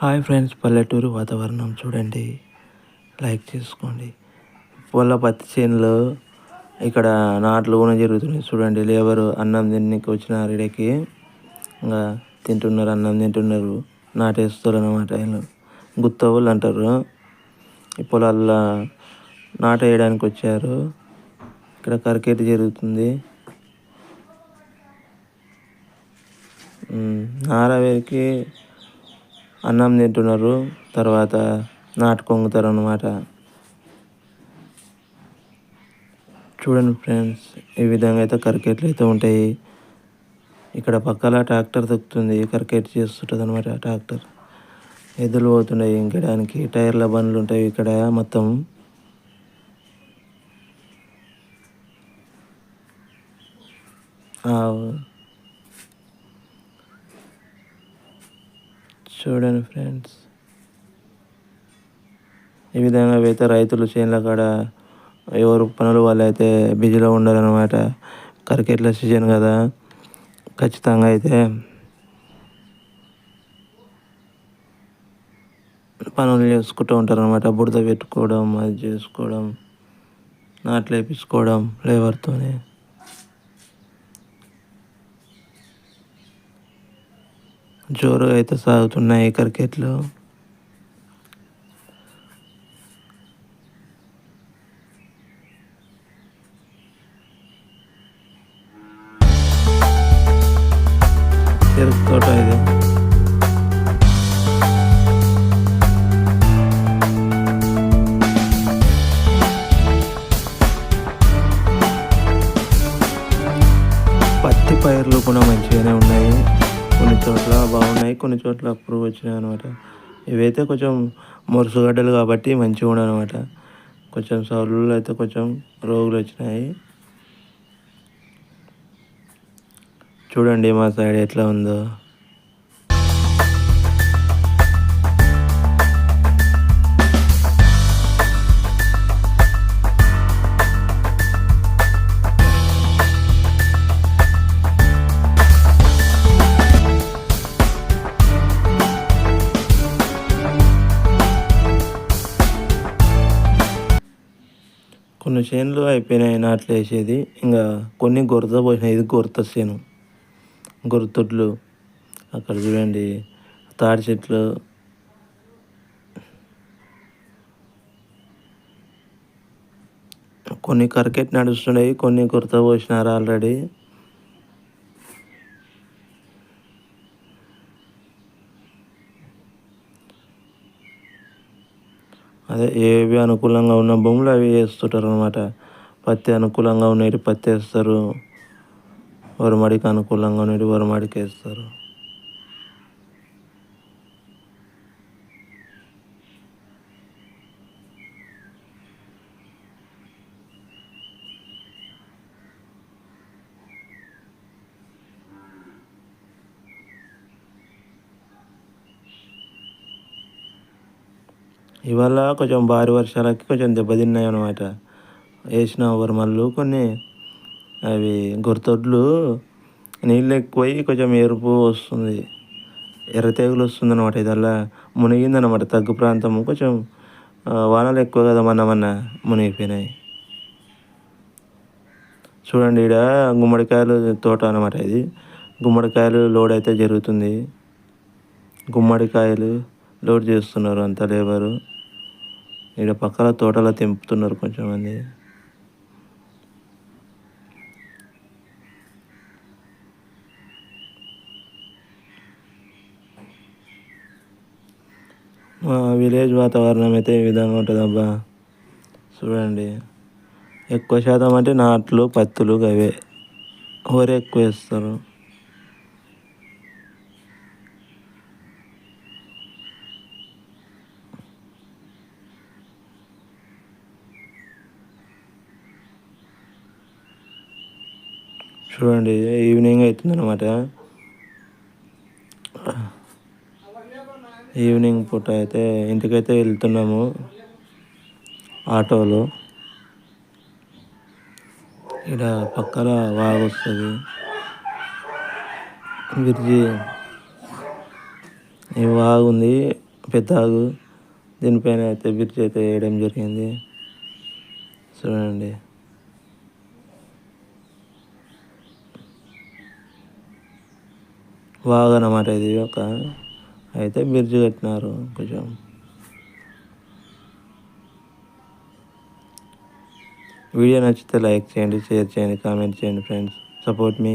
Hi friends పల్లెటూరు వాతావరణం చూడండి. లైక్ చేసుకోండి. పొల పత్తి చేనులో ఇక్కడ నాట్లు కూడా జరుగుతున్నాయి చూడండి. లేబరు అన్నం తినడానికి వచ్చిన రెడీకి ఇంకా తింటున్నారు అన్నం తింటున్నారు. నాటేస్తారు అనమాట వీళ్ళు గుత్తవులు అంటారు. ఈ పొలాల్లో నాట వేయడానికి వచ్చారు. ఇక్కడ కరికేటి జరుగుతుంది. నారవేరికి అన్నం తింటున్నారు తర్వాత నాటు కొంగుతారు అన్నమాట. చూడండి ఫ్రెండ్స్ ఈ విధంగా అయితే కరికెట్లు అయితే ఉంటాయి. ఇక్కడ పక్కల ట్రాక్టర్ దొక్కుతుంది కరికెట్ చేస్తుంటుంది అనమాట ట్రాక్టర్. ఎద్దులు పోతున్నాయి ఇంకడానికి టైర్ల బండ్లు ఉంటాయి ఇక్కడ మొత్తం. చూడండి ఫ్రెండ్స్. ఈ విధంగా అయితే రైతులు చేనుల కాడ ఎవరు పనులు వాళ్ళు అయితే బిజీలో ఉండాలన్నమాట. క్రికెట్ల సీజన్ కదా. ఖచ్చితంగా అయితే పనులు చేసుకుంటూ ఉంటారు అనమాట బుడత పెట్టుకోవడం అది చేసుకోవడం నాట్లు వేపించుకోవడం లేబర్తోనే. జోరుగా అయితే సాగుతున్నాయి క్రికెట్లు. చెరుకు తోట ఇది. పత్తి పైర్లు కూడా మంచిగానే ఉన్నాయి. కొన్ని చోట్ల బాగున్నాయి కొన్ని చోట్ల పురుగు వచ్చినాయి అనమాట ఇవైతే కొంచెం మొరుసుగడ్డలు కాబట్టి మంచిగా ఉండవు అనమాట కొంచెం సౌలు అయితే కొంచెం రోగులు వచ్చినాయి. చూడండి మా సైడ్ ఎట్లా ఉందో. కొన్ని చేనులు అయిపోయినాయి నాట్లు వేసేది ఇంకా కొన్ని గొర్రెతో పోసినాయి. ఇది గొరత చేను. గొరతొడ్లు అక్కడ చూడండి. తాడి చెట్లు. కొన్ని కరికెట్ నడుస్తున్నాయి కొన్ని గుర్త పోసినారు ఆల్రెడీ. అదే ఏవి అనుకూలంగా ఉన్న భూములు అవి వేస్తుంటారు అనమాట పత్తి అనుకూలంగా ఉండేవి పత్తి వేస్తారు. వరమడికి అనుకూలంగా ఉండేవి వరమడికి వేస్తారు. ఇవాళ కొంచెం భారీ వర్షాలకి కొంచెం దెబ్బతిన్నాయి అనమాట వేసిన వరమల్లు కొన్ని అవి గుర్తొడ్లు నీళ్ళు ఎక్కువై కొంచెం ఎరుపు వస్తుంది. ఎర్ర తెగులు వస్తుంది అనమాట ఇదల్లా. మునిగిందనమాట తగ్గు ప్రాంతం కొంచెం వానలు ఎక్కువ కదా మొన్న మొన్న మునిగిపోయినాయి. చూడండి ఇక్కడ గుమ్మడికాయలు తోట అనమాట ఇది. గుమ్మడికాయలు లోడ్ అయితే జరుగుతుంది. గుమ్మడికాయలు లోడ్ చేస్తున్నారు అంత లేబరు. ఇక్కడ పక్కన తోటలో తెంపుతున్నారు కొంచెం మంది మా విలేజ్ వాతావరణం అయితే ఈ విధంగా ఉంటుంది అబ్బా చూడండి. ఎక్కువ శాతం అంటే నాట్లు పత్తులు అవే వరి ఎక్కువ వేస్తారు. చూడండి ఈవినింగ్ అవుతుందన్నమాట ఈవినింగ్ పూట అయితే ఇంటికైతే వెళ్తున్నాము ఆటోలో. ఇక్కడ పక్కన వాగు వస్తుంది. బ్రిడ్జి. ఈ వాగు ఉంది పెద్ద ఆగు దీనిపైన అయితే బ్రిడ్జ్ అయితే వేయడం జరిగింది. చూడండి. బాగా అన్నమాట ఇది ఒక. అయితే బ్రిడ్జ్ కట్టినారు కొంచెం. వీడియో నచ్చితే లైక్ చేయండి షేర్ చేయండి కామెంట్ చేయండి ఫ్రెండ్స్. సపోర్ట్ మీ.